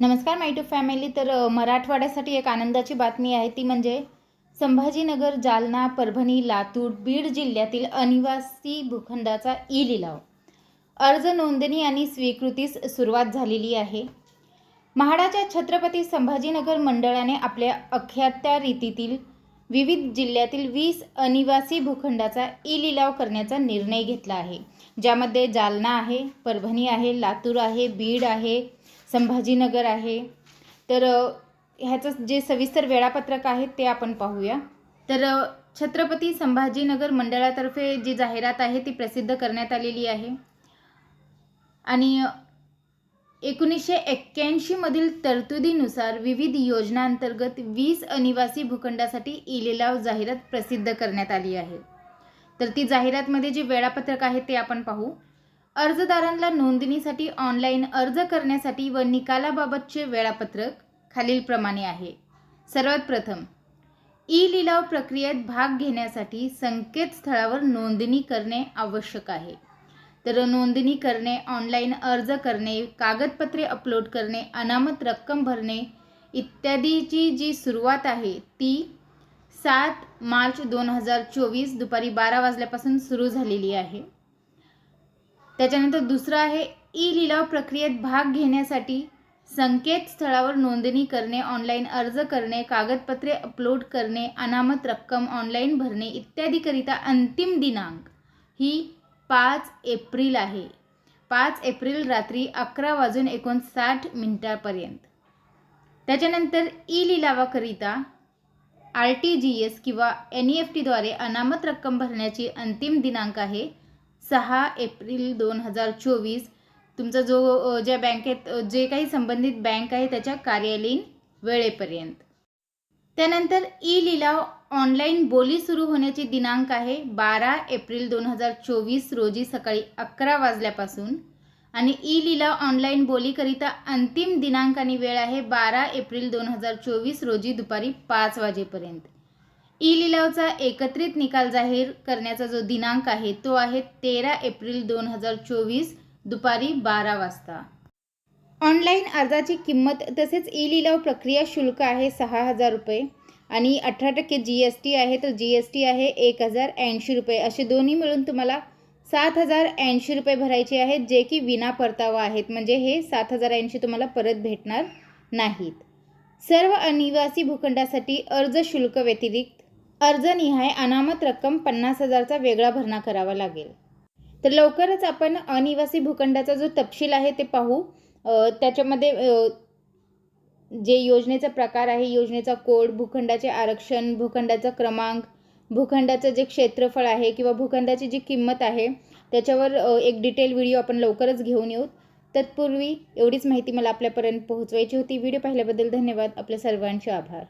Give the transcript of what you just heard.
नमस्कार माय to family. तर मराठवाड्यासाठी एक आनंदाची बातमी आहे. ती म्हणजे संभाजीनगर जालना परभणी लातूर बीड जिल्ह्यातील अनिवासी भूखंडाचा ई लिलाव अर्ज नोंदणी आणि स्वीकृतीस सुरुवात झालेली आहे. म्हाडाच्या छत्रपती संभाजीनगर मंडळाने आपल्या अख्यात्या रीतीतील विविध जिल्ह्यातील वीस अनिवासी भूखंडाचा ई लिलाव करण्याचा निर्णय घेतला आहे. ज्यामध्ये जालना आहे परभणी आहे लातूर आहे बीड आहे संभाजीनगर आहे. तर ह्याचं जे सविस्तर वेळापत्रक आहे ते आपण पाहूया. तर छत्रपती संभाजीनगर मंडळातर्फे जी जाहिरात आहे ती प्रसिद्ध करण्यात आलेली आहे. आणि एकोणीसशे एक्क्याऐंशीमधील तरतुदीनुसार विविध योजनांतर्गत वीस अनिवासी भूखंडासाठी ई लिलाव जाहिरात प्रसिद्ध करण्यात आली आहे. तर ती जाहिरातमध्ये जे वेळापत्रक आहे ते आपण पाहू. अर्जदारांना नोंदणीसाठी ऑनलाईन अर्ज करण्यासाठी व निकालाबाबतचे वेळापत्रक खालीलप्रमाणे आहे. सर्वात प्रथम ई लिलाव प्रक्रियेत भाग घेण्यासाठी संकेतस्थळावर नोंदणी करणे आवश्यक आहे. तर नोंदणी करणे ऑनलाईन अर्ज करणे कागदपत्रे अपलोड करणे अनामत रक्कम भरणे इत्यादीची जी सुरुवात आहे ती सात मार्च दोन हजार चोवीस दुपारी बारा वाजल्यापासून सुरू झालेली आहे. त्याच्यानंतर दुसरं आहे ई लिलाव प्रक्रियेत भाग घेण्यासाठी संकेतस्थळावर नोंदणी करणे ऑनलाईन अर्ज करणे कागदपत्रे अपलोड करणे अनामत रक्कम ऑनलाईन भरणे इत्यादीकरिता अंतिम दिनांक ही पाच एप्रिल आहे. पाच एप्रिल रात्री अकरा वाजून एकोणसाठ मिनिटापर्यंत. त्याच्यानंतर ई लिलावाकरिता आर टी जी एस किंवा एन ई एफ टीद्वारे अनामत रक्कम भरण्याची अंतिम दिनांक आहे. सहा एप्रिल दोन हजार चोवीस. तुमचा जो ज्या बँकेत जे काही संबंधित बँक आहे त्याच्या कार्यालयीन वेळेपर्यंत. त्यानंतर ई लिलाव ऑनलाईन बोली सुरू होण्याची दिनांक आहे बारा एप्रिल दोन हजार चोवीस रोजी सकाळी अकरा वाजल्यापासून. आणि ई लिलाव ऑनलाईन बोलीकरिता अंतिम दिनांक आणि वेळ आहे बारा एप्रिल दोन हजार चोवीस रोजी दुपारी पाच वाजेपर्यंत. ई लिलावचा एकत्रित निकाल जाहीर करण्याचा जो दिनांक आहे तो आहे तेरा एप्रिल दोन हजार चोवीस दुपारी बारा वाजता. ऑनलाईन अर्जाची किंमत तसेच ई लिलाव प्रक्रिया शुल्क आहे सहा हजार रुपये आणि अठरा टक्के जी एस टी आहे तर जी एस टी आहे एक हजार ऐंशी रुपये. असे दोन्ही मिळून तुम्हाला सात हजार ऐंशी रुपये भरायचे आहेत जे की विना परतावा आहेत. म्हणजे हे सात हजार ऐंशी तुम्हाला परत भेटणार नाहीत. सर्व अनिवासी भूखंडासाठी अर्ज शुल्क व्यतिरिक्त अर्जनिहाय अनामत रक्कम पन्नास हजारचा वेगळा भरणा करावा लागेल. तर लवकरच आपण अनिवासी भूखंडाचा जो तपशील आहे ते पाहू. त्याच्यामध्ये जे योजनेचा प्रकार आहे योजनेचा कोड भूखंडाचे आरक्षण भूखंडाचा क्रमांक भूखंडाचं जे क्षेत्रफळ आहे किंवा भूखंडाची जी किंमत आहे त्याच्यावर एक डिटेल व्हिडिओ आपण लवकरच घेऊन येऊ. तत्पूर्वी एवढीच माहिती मला आपल्यापर्यंत पोहोचवायची होती. व्हिडिओ पाहिल्याबद्दल धन्यवाद. आपल्या सर्वांचे आभार.